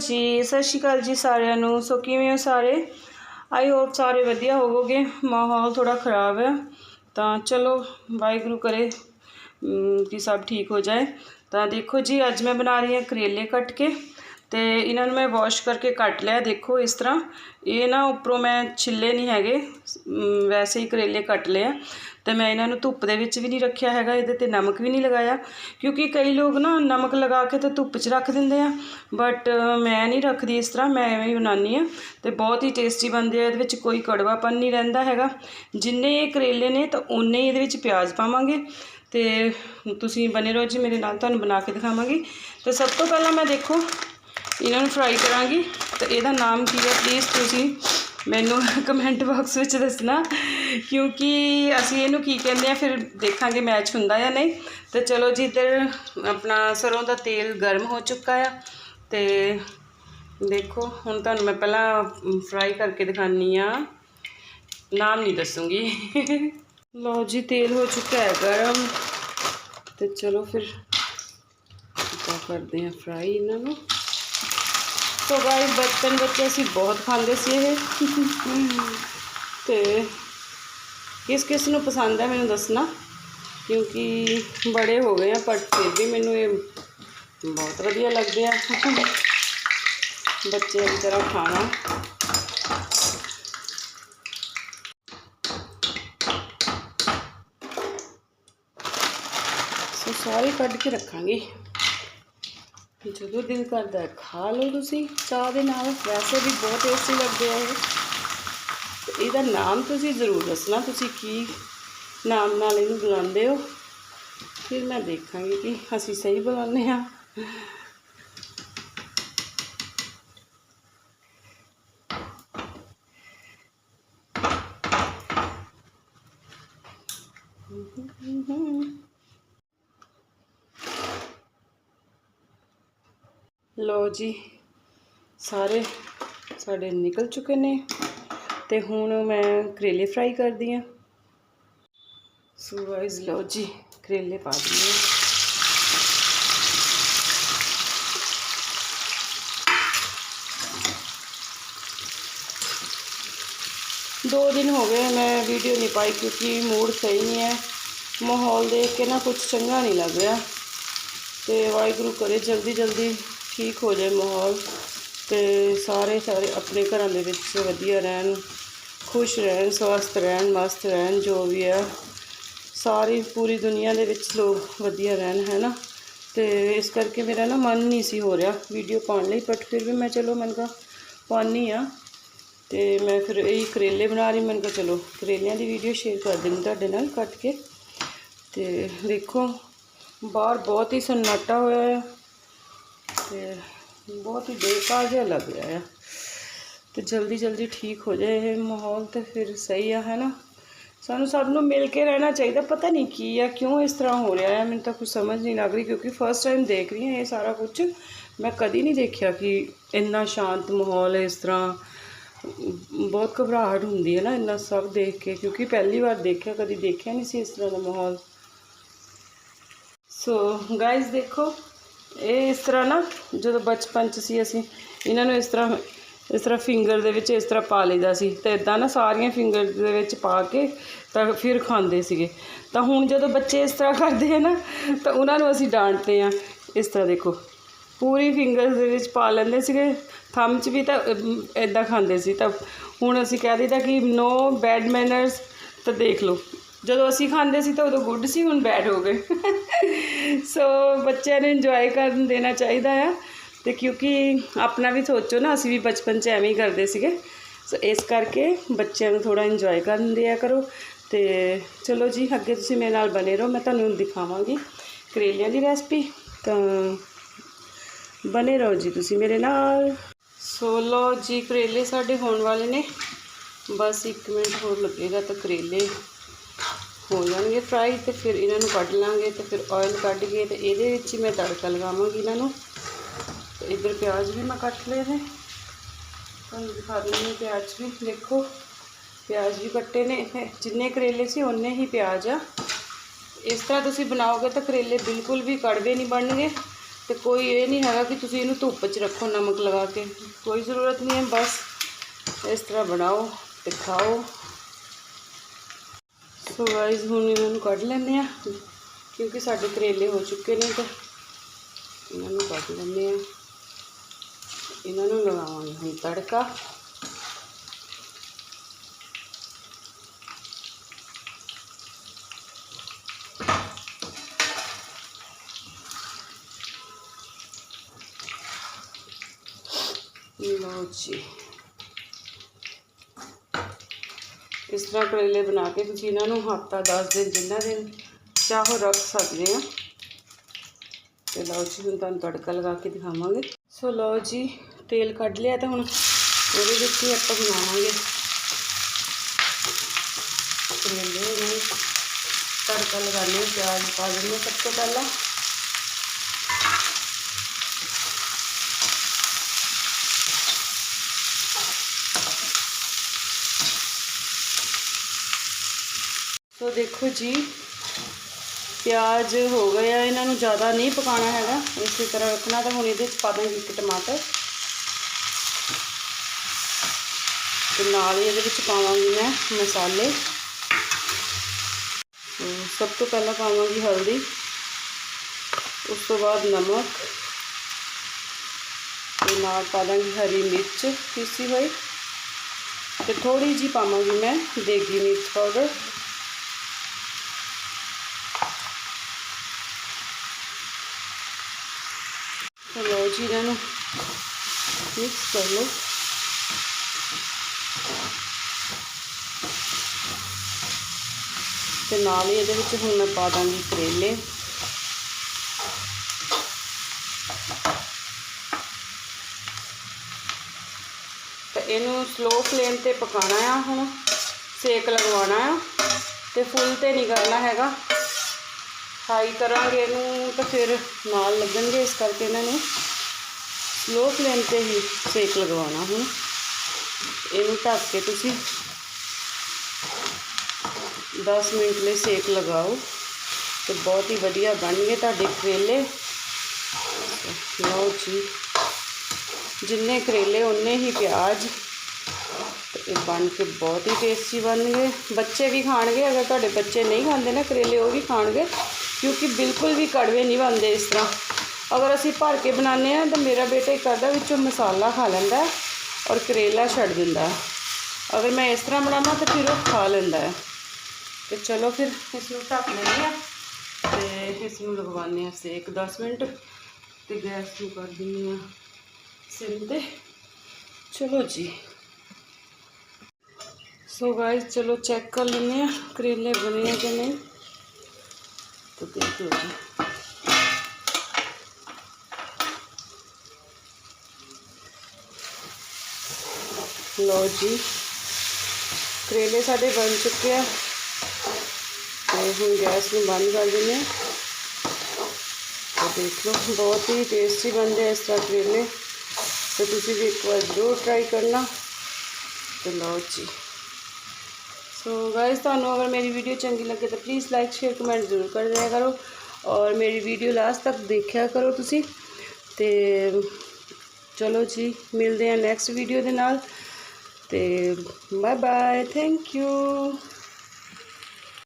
ਜੀ, ਸਤਿ ਸ਼੍ਰੀ ਅਕਾਲ ਜੀ ਸਾਰਿਆਂ ਨੂੰ। ਸੋ ਕਿਵੇਂ ਹੋ ਸਾਰੇ? ਆਈ ਹੋਪ ਸਾਰੇ ਵਧੀਆ ਹੋਵੋਗੇ। ਮਾਹੌਲ ਥੋੜਾ ਖਰਾਬ ਹੈ। ਤਾਂ ਚਲੋ, ਵਾਹਿਗੁਰੂ ਕਰੇ ਕਿ ਸਭ ਠੀਕ ਹੋ ਜਾਏ। ਤਾਂ ਦੇਖੋ ਜੀ, ਅੱਜ ਮੈਂ ਬਣਾ ਰਹੀ ਹਾਂ ਕਰੇਲੇ ਕੱਟ ਕੇ। ਤੇ ਇਹਨਾਂ ਨੂੰ ਮੈਂ ਵਾਸ਼ ਕਰਕੇ ਕੱਟ ਲਿਆ, ਦੇਖੋ ਇਸ ਤਰ੍ਹਾਂ। ਇਹ ਨਾ ਉੱਪਰੋਂ ਮੈਂ ਛਿੱਲੇ ਨਹੀਂ ਹੈਗੇ ਵੈਸੇ ਹੀ ਕਰੇਲੇ ਕੱਟ ਲਏ ਆ। ਤੇ ਮੈਂ ਇਹਨਾਂ ਨੂੰ ਧੁੱਪ ਦੇ ਵਿੱਚ ਵੀ ਨਹੀਂ ਰੱਖਿਆ ਹੈਗਾ, ਇਹਦੇ ਤੇ ਨਮਕ ਵੀ ਨਹੀਂ ਲਗਾਇਆ। ਕਿਉਂਕਿ ਕਈ ਲੋਕ ਨਾ ਨਮਕ ਲਗਾ ਕੇ ਤੇ ਧੁੱਪ 'ਚ ਰੱਖ ਦਿੰਦੇ ਆ ਬਟ ਮੈਂ ਨਹੀਂ ਰੱਖਦੀ ਇਸ ਤਰ੍ਹਾਂ, ਮੈਂ ਐਵੇਂ ਹੀ ਬਣਾਉਂਦੀ ਆ। ਤੇ ਬਹੁਤ ਹੀ ਟੇਸਟੀ ਬਣਦੇ ਆ, ਇਹਦੇ ਵਿੱਚ ਕੋਈ ਕੜਵਾਪਨ ਨਹੀਂ ਰਹਿੰਦਾ ਹੈਗਾ। ਜਿੰਨੇ ਇਹ ਕਰੇਲੇ ਨੇ, ਤਾਂ ਉਨੇ ਹੀ ਇਹਦੇ ਵਿੱਚ ਪਿਆਜ਼ ਪਾਵਾਂਗੇ। ਤੇ ਤੁਸੀਂ ਬਨੇ ਰਹੋ ਜੀ ਮੇਰੇ ਨਾਲ, ਤੁਹਾਨੂੰ ਬਣਾ ਕੇ ਦਿਖਾਵਾਂਗੀ। ਤੇ ਸਭ ਤੋਂ ਪਹਿਲਾਂ ਮੈਂ ਦੇਖੋ ਇਹਨਾਂ ਨੂੰ ਫਰਾਈ ਕਰਾਂਗੀ। ਤੇ ਇਹਦਾ ਨਾਮ ਕੀ ਹੈ? ਪਲੀਜ਼ ਤੁਸੀਂ ਮੈਨੂੰ ਕਮੈਂਟ ਬਾਕਸ ਵਿੱਚ ਦੱਸਣਾ। ਕਿਉਂਕਿ ਅਸੀਂ ਇਹਨੂੰ ਕੀ ਕਹਿੰਦੇ ਆ, ਫਿਰ ਦੇਖਾਂਗੇ ਮੈਚ ਹੁੰਦਾ ਜਾਂ ਨਹੀਂ। ਤੇ ਚਲੋ ਜੀ, ਇੱਧਰ ਆਪਣਾ ਸਰੋਂ ਦਾ ਤੇਲ ਗਰਮ ਹੋ ਚੁੱਕਾ ਆ। ਤੇ ਦੇਖੋ, ਹੁਣ ਤੁਹਾਨੂੰ ਮੈਂ ਪਹਿਲਾਂ ਫਰਾਈ ਕਰਕੇ ਦਿਖਾਨੀ ਆ। ਨਾਮ ਨਹੀਂ ਦੱਸੂਗੀ। ਲਓ ਜੀ, ਤੇਲ ਹੋ ਚੁੱਕਾ ਹੈ ਗਰਮ। ਤੇ ਚਲੋ ਫਿਰ ਕਰਦੇ ਆ ਫਰਾਈ ਇਹਨਾਂ ਨੂੰ। ਸੋ ਗਾਇਸ ਬਚਪਨ ਵਿੱਚ ਅਸੀਂ ਬਹੁਤ ਖਾਂਦੇ ਸੀ ਇਹ। ਤੇ ਕਿਸ ਕਿਸ ਨੂੰ ਪਸੰਦ ਹੈ ਮੈਨੂੰ ਦੱਸਣਾ? ਕਿਉਂਕਿ ਬੜੇ ਹੋ ਗਏ ਆ, ਪਰ ਫਿਰ ਵੀ ਮੈਨੂੰ ਇਹ ਬਹੁਤ ਵਧੀਆ ਲੱਗਦੇ ਆ। ਬੱਚੇ ਦੀ ਤਰ੍ਹਾਂ ਖਾਣਾ। ਸੋ ਸਾਰੇ ਕੱਢ ਕੇ ਰੱਖਾਂਗੇ। ਜਦੋਂ ਦਿਲ ਕਰਦਾ ਖਾ ਲਓ ਤੁਸੀਂ। ਚਾਹ ਦੇ ਨਾਲ ਵੈਸੇ ਵੀ ਬਹੁਤ ਟੇਸਟੀ ਲੱਗਦੇ ਆ ਇਹ। ਇਹਦਾ ਨਾਮ ਤੁਸੀਂ ਜ਼ਰੂਰ ਦੱਸਣਾ, ਤੁਸੀਂ ਕੀ ਨਾਮ ਨਾਲ ਇਹਨੂੰ ਬੁਲਾਉਂਦੇ ਹੋ। ਫਿਰ ਮੈਂ ਦੇਖਾਂਗੀ ਕਿ ਅਸੀਂ ਸਹੀ ਬੁਲਾਉਂਦੇ ਹਾਂ। ਲਓ ਜੀ, ਸਾਰੇ ਸਾਡੇ ਨਿਕਲ ਚੁੱਕੇ ਨੇ ਤੇ ਹੁਣ ਮੈਂ ਕਰੇਲੇ ਫਰਾਈ ਕਰਦੀ ਹਾਂ। ਸੋ ਗਾਇਸ ਲਓ ਜੀ, ਕਰੇਲੇ ਪਾ ਦਿੰਦੇ ਹਾਂ। ਦੋ ਦਿਨ ਹੋ ਗਏ ਮੈਂ ਵੀਡੀਓ ਨਹੀਂ ਪਾਈ ਕਿਉਂਕਿ ਮੂਡ ਸਹੀ ਨਹੀਂ ਹੈ। ਮਾਹੌਲ ਦੇਖ ਕੇ ਨਾ ਕੁਝ ਚੰਗਾ ਨਹੀਂ ਲੱਗ ਰਿਹਾ। ਤੇ ਵਾਹਿਗੁਰੂ ਕਰੇ ਜਲਦੀ ਜਲਦੀ ਠੀਕ ਹੋ ਜਾਏ ਮਾਹੌਲ ਤੇ ਸਾਰੇ ਸਾਰੇ ਆਪਣੇ ਘਰਾਂ ਦੇ ਵਿੱਚ ਵਧੀਆ ਰਹਿਣ, ਖੁਸ਼ ਰਹਿਣ, ਸਵਸਥ ਰਹਿਣ, ਮਸਤ ਰਹਿਣ, ਜੋ ਵੀ ਹੈ। ਸਾਰੀ ਪੂਰੀ ਦੁਨੀਆ ਦੇ ਵਿੱਚ ਲੋਕ ਵਧੀਆ ਰਹਿਣ ਹੈ ਨਾ ਤੇ ਇਸ ਕਰਕੇ ਮੇਰਾ ਨਾ ਮਨ ਨਹੀਂ ਸੀ ਹੋ ਰਿਹਾ ਵੀਡੀਓ ਪਾਉਣ ਲਈ ਬਟ ਫਿਰ ਵੀ ਮੈਂ ਚਲੋ ਮੈਂ ਕਿਹਾ ਪਾਉਂਦੀ ਆ ਤੇ ਮੈਂ ਫਿਰ ਇਹ ਕਰੇਲੇ ਬਣਾ ਰਹੀ ਮੈਂ ਕਿਹਾ ਚਲੋ ਕਰੇਲਿਆਂ ਦੀ ਵੀਡੀਓ ਸ਼ੇਅਰ ਕਰ ਦਿੰਦੀ ਤੁਹਾਡੇ ਨਾਲ ਕੱਟ ਕੇ। ਤੇ ਦੇਖੋ, ਬਾਹਰ ਬਹੁਤ ਹੀ ਸਨਾਟਾ ਹੋਇਆ ਹੈ ਤੇ ਬਹੁਤ ਹੀ ਬੇਕਾਰ ਜਿਹਾ ਲੱਗ ਰਿਹਾ ਆ। ਤੇ ਜਲਦੀ ਜਲਦੀ ਠੀਕ ਹੋ ਜਾਏ ਇਹ ਮਾਹੌਲ ਤੇ ਫਿਰ ਸਹੀ ਆ, ਹੈ ਨਾ? ਸਾਨੂੰ ਸਭ ਨੂੰ ਮਿਲ ਕੇ ਰਹਿਣਾ ਚਾਹੀਦਾ। ਪਤਾ ਨਹੀਂ ਕੀ ਆ, ਕਿਉਂ ਇਸ ਤਰ੍ਹਾਂ ਹੋ ਰਿਹਾ ਹੈ ਮੈਨੂੰ ਤਾਂ ਕੁਝ ਸਮਝ ਨਹੀਂ ਲੱਗ ਰਹੀ ਕਿਉਂਕਿ ਫਸਟ ਟਾਈਮ ਦੇਖ ਰਹੀ ਹਾਂ ਇਹ ਸਾਰਾ ਕੁਝ ਮੈਂ ਕਦੀ ਨਹੀਂ ਦੇਖਿਆ ਕਿ ਇੰਨਾ ਸ਼ਾਂਤ ਮਾਹੌਲ ਹੈ ਇਸ ਤਰ੍ਹਾਂ, ਬਹੁਤ ਘਬਰਾਹਟ ਹੁੰਦੀ ਹੈ ਨਾ ਇੰਨਾ ਸਭ ਦੇਖ ਕੇ, ਕਿਉਂਕਿ ਪਹਿਲੀ ਵਾਰ ਦੇਖਿਆ, ਕਦੀ ਦੇਖਿਆ ਨਹੀਂ ਸੀ ਇਸ ਤਰ੍ਹਾਂ ਦਾ ਮਾਹੌਲ। ਸੋ ਗਾਇਸ ਦੇਖੋ ਇਹ ਇਸ ਤਰ੍ਹਾਂ ਨਾ, ਜਦੋਂ ਬਚਪਨ ਚ ਸੀ ਅਸੀਂ, ਇਹਨਾਂ ਨੂੰ ਇਸ ਤਰ੍ਹਾਂ ਇਸ ਤਰ੍ਹਾਂ ਫਿੰਗਰ ਦੇ ਵਿੱਚ ਇਸ ਤਰ੍ਹਾਂ ਪਾ ਲਈਦਾ ਸੀ ਤੇ ਇਦਾਂ ਨਾ ਸਾਰੀਆਂ ਫਿੰਗਰ ਦੇ ਵਿੱਚ ਪਾ ਕੇ ਤਾਂ ਫਿਰ ਖਾਂਦੇ ਸੀਗੇ। ਤਾਂ ਹੁਣ ਜਦੋਂ ਬੱਚੇ ਇਸ ਤਰ੍ਹਾਂ ਕਰਦੇ ਆ ਨਾ, ਤਾਂ ਉਹਨਾਂ ਨੂੰ ਅਸੀਂ ਡਾਂਟਦੇ ਆ ਇਸ ਤਰ੍ਹਾਂ ਦੇਖੋ, ਪੂਰੀ ਫਿੰਗਰਸ ਦੇ ਵਿੱਚ ਪਾ ਲੈਂਦੇ ਸੀਗੇ ਥੰਮ 'ਚ ਵੀ ਤਾਂ ਇਦਾਂ ਖਾਂਦੇ ਸੀ। ਤਾਂ ਹੁਣ ਅਸੀਂ ਕਹਿ ਦਈਦਾ ਕਿ ਨੋ ਬੈਡ ਮੈਨਰਸ ਤਾਂ ਦੇਖ ਲਓ। ਜਦੋਂ ਅਸੀਂ ਖਾਂਦੇ ਸੀ ਤਾਂ ਉਦੋਂ ਗੁੱਡ ਸੀ, ਹੁਣ ਬੈਡ ਹੋ ਗਏ। ਸੋ ਬੱਚਿਆਂ ਨੂੰ ਇੰਜੋਏ ਕਰਨ ਦੇਣਾ ਚਾਹੀਦਾ ਆ ਤੇ ਕਿਉਂਕਿ ਆਪਣਾ ਵੀ ਸੋਚੋ ਨਾ, ਅਸੀਂ ਵੀ ਬਚਪਨ 'ਚ ਐਵੇਂ ਹੀ ਕਰਦੇ ਸੀਗੇ। ਸੋ ਇਸ ਕਰਕੇ ਬੱਚਿਆਂ ਨੂੰ ਥੋੜਾ ਇੰਜੋਏ ਕਰਨ ਦਿਆ ਕਰੋ ਤੇ ਚਲੋ ਜੀ, ਅੱਗੇ ਤੁਸੀਂ ਮੇਰੇ ਨਾਲ ਬਨੇ ਰਹੋ, ਮੈਂ ਤੁਹਾਨੂੰ ਦਿਖਾਵਾਂਗੀ ਕਰੇਲਿਆਂ ਦੀ ਰੈਸਪੀ ਤਾਂ ਬਨੇ ਰਹੋ ਜੀ ਤੁਸੀਂ ਮੇਰੇ ਨਾਲ। ਸੋ ਲਓ ਜੀ, ਕਰੇਲੇ ਸਾਡੇ ਹੋਣ ਵਾਲੇ ਨੇ। ਬਸ 1 ਮਿੰਟ ਹੋਰ ਲੱਗੇਗਾ ਤਾਂ ਕਰੇਲੇ ਹੋ ਜਾਣਗੇ ਫਰਾਈ ਤੇ ਫਿਰ ਇਹਨਾਂ ਨੂੰ ਕੱਢ ਲਾਂਗੇ ਤੇ ਫਿਰ ਆਇਲ ਕੱਢ ਕੇ ਤੇ ਇਹਦੇ ਵਿੱਚ ਹੀ ਮੈਂ ਤੜਕਾ ਲਗਾਵਾਂਗੀ ਇਹਨਾਂ ਨੂੰ। ਤੇ ਇੱਧਰ ਪਿਆਜ਼ ਵੀ ਮੈਂ ਕੱਟ ਲਏ ਨੇ। ਤੁਹਾਨੂੰ ਦਿਖਾ ਦਿੰਦੀ ਪਿਆਜ਼ ਵੀ, ਦੇਖੋ। ਪਿਆਜ਼ ਵੀ ਕੱਟੇ ਨੇ। ਇਹ ਜਿੰਨੇ ਕਰੇਲੇ ਸੀ ਉਨੇ ਹੀ ਪਿਆਜ਼ ਆ। ਇਸ ਤਰ੍ਹਾਂ ਤੁਸੀਂ ਬਣਾਓਗੇ ਤਾਂ ਕਰੇਲੇ ਬਿਲਕੁਲ ਵੀ ਕੜਵੇ ਨਹੀਂ ਬਣਨਗੇ। ਤੇ ਕੋਈ ਇਹ ਨਹੀਂ ਹੈਗਾ ਕਿ ਤੁਸੀਂ ਇਹਨੂੰ ਧੁੱਪ 'ਚ ਰੱਖੋ ਨਮਕ ਲਗਾ ਕੇ। ਕੋਈ ਜ਼ਰੂਰਤ ਨਹੀਂ ਹੈ, ਬਸ ਇਸ ਤਰ੍ਹਾਂ ਬਣਾਓ ਤੇ ਖਾਓ। ਸੋ ਗਾਇਸ ਹੁਣ ਇਹਨਾਂ ਨੂੰ ਕੱਢ ਲੈਂਦੇ ਆ ਕਿਉਂਕਿ ਸਾਡੇ ਕਰੇਲੇ ਹੋ ਚੁੱਕੇ ਨੇ ਤੇ ਇਹਨਾਂ ਨੂੰ ਕੱਢ ਲੈਂਦੇ ਆ ਇਹਨਾਂ ਨੂੰ ਲਗਾਵਾਂਗੇ ਹੁਣ ਤੜਕਾ। ਲਓ ਜੀ। ਇਸ ਤਰ੍ਹਾਂ ਕਰੇਲੇ ਬਣਾ ਕੇ ਤੁਸੀਂ ਇਹਨਾਂ ਨੂੰ ਹਫਤਾ 10 ਦਿਨ, ਜਿੰਨਾ ਦਿਨ ਚਾਹੋ ਰੱਖ ਸਕਦੇ ਆ। ਤੇ ਲਓ ਜੀ, ਹੁਣ ਤੁਹਾਨੂੰ ਤੜਕਾ ਲਗਾ ਕੇ ਦਿਖਾਵਾਂਗੇ। ਸੋ ਲਓ ਜੀ, ਤੇਲ ਕੱਢ ਲਿਆ ਤਾਂ ਹੁਣ ਉਹਦੇ ਵਿੱਚ ਹੀ ਆਪਾਂ ਬਣਾਵਾਂਗੇ। ਕਰੇਲੇ ਨੂੰ ਤੜਕਾ ਲਗਾਉਂਦੇ ਪਿਆਜ਼, ਪਾ ਦਿੰਦੇ ਹਾਂ ਸਭ ਤੋਂ ਪਹਿਲਾਂ। ਸੋ ਦੇਖੋ ਜੀ, ਪਿਆਜ਼ ਹੋ ਗਏ ਆ, ਇਹਨਾਂ ਨੂੰ ਜ਼ਿਆਦਾ ਨਹੀਂ ਪਕਾਉਣਾ ਹੈਗਾ। ਇਸੇ ਤਰ੍ਹਾਂ ਰੱਖਣਾ ਤਾਂ ਹੁਣ ਇਹਦੇ ਵਿੱਚ ਪਾ ਦਾਂਗੇ ਇੱਕ ਟਮਾਟਰ। ਤੇ ਨਾਲ ਹੀ ਇਹਦੇ ਵਿੱਚ ਪਾਵਾਂਗੀ ਮੈਂ ਮਸਾਲੇ। ਸਭ ਤੋਂ ਪਹਿਲਾਂ ਪਾਵਾਂਗੀ ਹਲਦੀ, ਉਸ ਤੋਂ ਬਾਅਦ ਨਮਕ। ਤੇ ਨਾਲ ਪਾ ਦਾਂਗੀ ਹਰੀ ਮਿਰਚ ਪੀਸੀ ਹੋਈ। ਤੇ ਥੋੜੀ ਜੀ ਪਾਵਾਂਗੀ ਮੈਂ ਦੇਗੀ ਮਿਰਚ ਪਾਊਡਰ ਚਲੋ ਜੀ ਇਹਨਾਂ ਨੂੰ ਮਿਕਸ ਕਰ ਲਓ। ਤੇ ਨਾਲ ਹੀ ਇਹਦੇ ਵਿੱਚ ਹੁਣ ਮੈਂ ਪਾ ਦਾਂਗੀ ਕਰੇਲੇ। ਤੇ ਇਹਨੂੰ ਸਲੋ ਫਲੇਮ ਤੇ ਪਕਾਉਣਾ ਆ ਹੁਣ, ਸੇਕ ਲਗਵਾਉਣਾ ਆ। ਤੇ ਫੁੱਲ ਤੇ ਨਹੀਂ ਕਰਨਾ ਹੈਗਾ। ਹਾਈ ਕਰਾਂਗੇ ਇਹਨੂੰ ਤਾਂ ਫਿਰ ਨਾਲ ਲੱਗਣਗੇ ਇਸ ਕਰਕੇ ਇਹਨਾਂ ਨੂੰ। ਸਲੋ ਫਲੇਮ ਤੇ ਹੀ ਸੇਕ ਲਗਵਾਉਣਾ ਹੁਣ। ਇਹਨੂੰ ਢੱਕ ਕੇ ਤੁਸੀਂ 10 ਮਿੰਟ ਲਈ ਸੇਕ ਲਗਾਓ ਤੇ ਬਹੁਤ ਹੀ ਵਧੀਆ ਬਣਨਗੇ ਤੁਹਾਡੇ ਕਰੇਲੇ। ਲਓ ਜੀ, ਜਿੰਨੇ ਕਰੇਲੇ ਉਨੇ ਹੀ ਪਿਆਜ਼। ਤੇ ਇਹ ਬਣ ਕੇ ਬਹੁਤ ਹੀ ਟੇਸਟੀ ਬਣਨਗੇ ਬੱਚੇ ਵੀ ਖਾਣਗੇ, ਅਗਰ ਤੁਹਾਡੇ ਬੱਚੇ ਨਹੀਂ ਖਾਂਦੇ ਨਾ ਕਰੇਲੇ, ਉਹ ਵੀ ਖਾਣਗੇ, ਕਿਉਂਕਿ ਬਿਲਕੁਲ ਵੀ ਕੜਵੇ ਨਹੀਂ ਬਣਦੇ ਇਸ ਤਰ੍ਹਾਂ। ਅਗਰ ਅਸੀਂ ਭਰ ਕੇ ਬਣਾਉਂਦੇ ਆ ਤਾਂ ਮੇਰਾ ਬੇਟਾ ਇੱਕ ਅੱਧਾ ਵਿੱਚੋਂ ਮਸਾਲਾ ਖਾ ਲੈਂਦਾ ਹੈ ਔਰ ਕਰੇਲਾ ਛੱਡ ਦਿੰਦਾ ਹੈ ਅਗਰ ਮੈਂ ਇਸ ਤਰ੍ਹਾਂ ਬਣਾਵਾਂ ਤਾਂ ਫਿਰ ਉਹ ਖਾ ਲੈਂਦਾ ਹੈ ਤੇ ਚਲੋ ਫਿਰ ਇਸ ਨੂੰ ਢੱਕ ਲੈਂਦੇ ਆ ਤੇ ਇਸ ਨੂੰ ਲਗਵਾਉਂਦੇ ਆ ਸੇਕ 10 ਮਿੰਟ ਤੇ ਗੈਸ ਨੂੰ ਕਰ ਦਿੰਦੇ ਆ ਸਿਮ ਤੇ ਚਲੋ ਜੀ ਸੋ ਗਾਇਸ ਚਲੋ ਚੈੱਕ ਕਰ ਲੈਂਦੇ ਆ ਕਰੇਲੇ ਬਣੇ ਆ ਕਿ ਨਹੀਂ तो देख लो ਲਓ ਜੀ। ਕਰੇਲੇ ਸਾਡੇ ਬਣ ਚੁੱਕੇ ਆ। ਤੇ ਹੁਣ ਗੈਸ ਨੂੰ ਬੰਦ ਕਰ ਦਿੰਦੇ ਆ। ਤੇ ਦੇਖ ਲਓ, ਬਹੁਤ ਹੀ ਟੇਸਟੀ ਬਣਦੇ ਆ ਇਸ ਤਰ੍ਹਾਂ ਕਰੇਲੇ। ਤੇ ਤੁਸੀਂ ਵੀ ਇੱਕ ਵਾਰ ਜ਼ਰੂਰ ਟਰਾਈ ਕਰਨਾ। ਤੇ ਲਓ ਜੀ। ਸੋ ਗਾਇਸ ਤੁਹਾਨੂੰ ਅਗਰ ਮੇਰੀ ਵੀਡੀਓ ਚੰਗੀ ਲੱਗੇ ਤਾਂ ਪਲੀਜ਼ ਲਾਈਕ ਸ਼ੇਅਰ ਕਮੈਂਟ ਜ਼ਰੂਰ ਕਰ ਦਿਆ ਕਰੋ। ਔਰ ਮੇਰੀ ਵੀਡੀਓ ਲਾਸਟ ਤੱਕ ਦੇਖਿਆ ਕਰੋ ਤੁਸੀਂ। ਤੇ ਚਲੋ ਜੀ, ਮਿਲਦੇ ਹਾਂ ਨੈਕਸਟ ਵੀਡੀਓ ਦੇ ਨਾਲ। stay bye bye thank you.